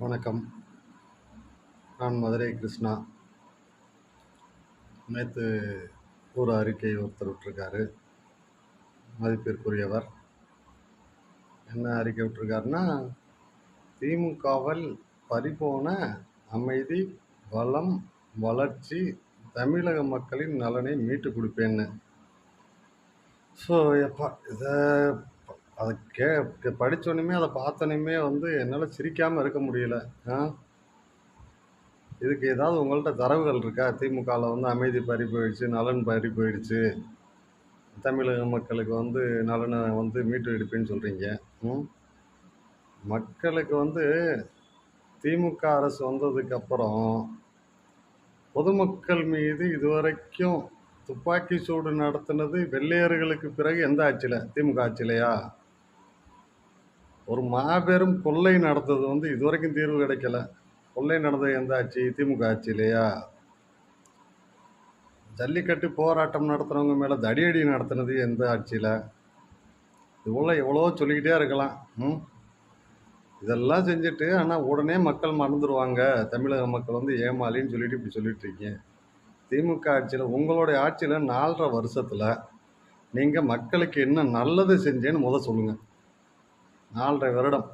வணக்கம். நான் மதுரை கிருஷ்ணா. நேற்று ஒரு அறிக்கை ஒருத்தர் விட்டுருக்காரு. மதிப்பிற்குரியவர். என்ன அறிக்கை விட்டுருக்காருன்னா திமுகவில் பறிபோன அமைதி வளம் வளர்ச்சி தமிழக மக்களின் நலனை மீட்டு கொடுப்பேன்னு. ஸோ எப்பா இதை அதை கே படித்தோன்னுமே அதை பார்த்தோன்னுமே வந்து என்னால் சிரிக்காமல் இருக்க முடியல. ஆ? இதுக்கு ஏதாவது உங்கள்கிட்ட தரவுகள் இருக்கா? திமுகவில் வந்து அமைதி பறி போயிடுச்சு நலன் பறி போயிடுச்சு. தமிழக மக்களுக்கு வந்து நலனை வந்து மீட்டு எடுப்பேன்னு சொல்கிறீங்க ம்? மக்களுக்கு வந்து திமுக அரசு வந்ததுக்கப்புறம் பொதுமக்கள் மீது இதுவரைக்கும் துப்பாக்கி சூடு நடத்தினது வெள்ளையர்களுக்கு பிறகு எந்த ஆட்சியில்? திமுக ஆட்சியிலையா? ஒரு மாபெரும் கொள்ளை நடந்தது வந்து இதுவரைக்கும் தீர்வு கிடைக்கல. கொள்ளை நடந்தது எந்த ஆட்சி? திமுக ஆட்சி இல்லையா? ஜல்லிக்கட்டு போராட்டம் நடத்துகிறவங்க மேலே தடியடி நடத்துனது எந்த ஆட்சியில்? இவ்வளோ எவ்வளோ சொல்லிக்கிட்டே இருக்கலாம். ம்? இதெல்லாம் செஞ்சுட்டு ஆனால் உடனே மக்கள் மறந்துடுவாங்க தமிழக மக்கள் வந்து ஏமாலின்னு சொல்லிட்டு இப்படி சொல்லிட்டு இருக்கீங்க. திமுக ஆட்சியில் உங்களுடைய ஆட்சியில் நாலரை வருஷத்தில் நீங்கள் மக்களுக்கு என்ன நல்லது செஞ்சேன்னு முத சொல்லுங்கள் நாலரை வருடம்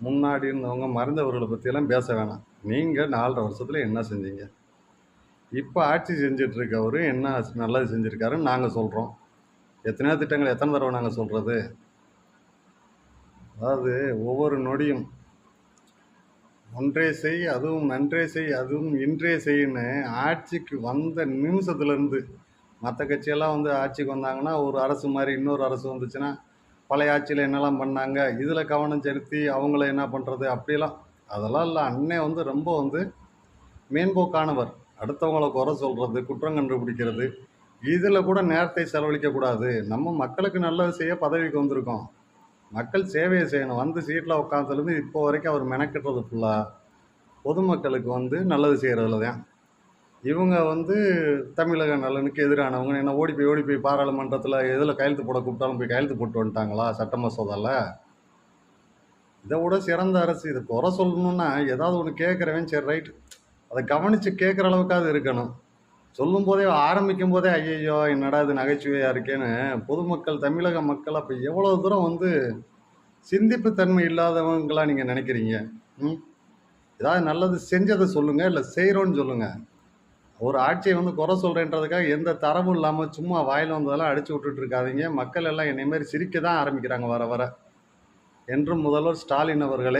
முன்னாடி இருந்தவங்க மறைந்தவர்களை பற்றியெல்லாம் பேச வேணாம். நீங்கள் நாலரை வருஷத்தில் என்ன செஞ்சீங்க? இப்போ ஆட்சி செஞ்சிட்ருக்கவர் என்ன நல்லது செஞ்சுருக்காருன்னு நாங்கள் சொல்கிறோம் எத்தனையோ திட்டங்கள் எத்தனை தடவை நாங்கள் சொல்கிறது அதாவது ஒவ்வொரு நொடியும் ஒன்றே செய் அதுவும் நன்றே செய் அதுவும் இன்றே செய்யுன்னு ஆட்சிக்கு வந்த நிமிஷத்துலேருந்து மற்ற கட்சியெல்லாம் வந்து ஆட்சிக்கு வந்தாங்கன்னா ஒரு அரசு மாதிரி இன்னொரு அரசு வந்துச்சுன்னா பழைய ஆட்சியில் என்னெல்லாம் பண்ணாங்க இதில் கவனம் செலுத்தி அவங்கள என்ன பண்ணுறது அப்படிலாம் அதெல்லாம் இல்லை அண்ணே வந்து ரொம்ப வந்து மேம்போக்கானவர். அடுத்தவங்களை குறை சொல்கிறது குற்றம் கண்டுபிடிக்கிறது இதில் கூட நேரத்தை செலவழிக்கக்கூடாது நம்ம மக்களுக்கு நல்லது செய்ய பதவிக்கு வந்திருக்கோம். மக்கள் சேவையை செய்யணும். வந்து சீட்டில் உட்காந்துலேருந்து இப்போ வரைக்கும் அவர் மெனக்கட்டுறது ஃபுல்லாக பொதுமக்களுக்கு வந்து நல்லது செய்கிறதுல தான் இவங்க வந்து தமிழக நலனுக்கு எதிரானவங்க. என்ன ஓடி போய் ஓடி போய் பாராளுமன்றத்தில் எதில் கையெழுத்து போட கூப்பிட்டாலும் போய் கையெழுத்து போட்டு வந்துட்டாங்களா சட்ட மசோதாவில் இதை விட சிறந்த அரசு இதை குறை சொல்லணுன்னா ஏதாவது ஒன்று கேட்குறவன் சரி ரைட் அதை கவனித்து கேட்குற அளவுக்காவது இருக்கணும். சொல்லும் போதே ஆரம்பிக்கும் போதே ஐயையோ என்னடா இது நகைச்சுவையாக இருக்கேன்னு பொதுமக்கள் தமிழக மக்கள் அப்போ எவ்வளோ தூரம் வந்து சிந்திப்பு தன்மை இல்லாதவங்களா நீங்கள் நினைக்கிறீங்க? ம்? ஏதாவது நல்லது செஞ்சதை சொல்லுங்கள் இல்லை செய்கிறோன்னு சொல்லுங்கள் ஒரு ஆட்சியை வந்து குறை சொல்கிறேன்றதுக்காக எந்த தரமும் இல்லாமல் சும்மா வாயில் வந்ததெல்லாம் அடிச்சு விட்டுட்டு இருக்காதீங்க மக்கள் எல்லாம் என்னை மாதிரி சிரிக்க தான் ஆரம்பிக்கிறாங்க வர வர. என்றும் முதல்வர் ஸ்டாலின் அவர்களே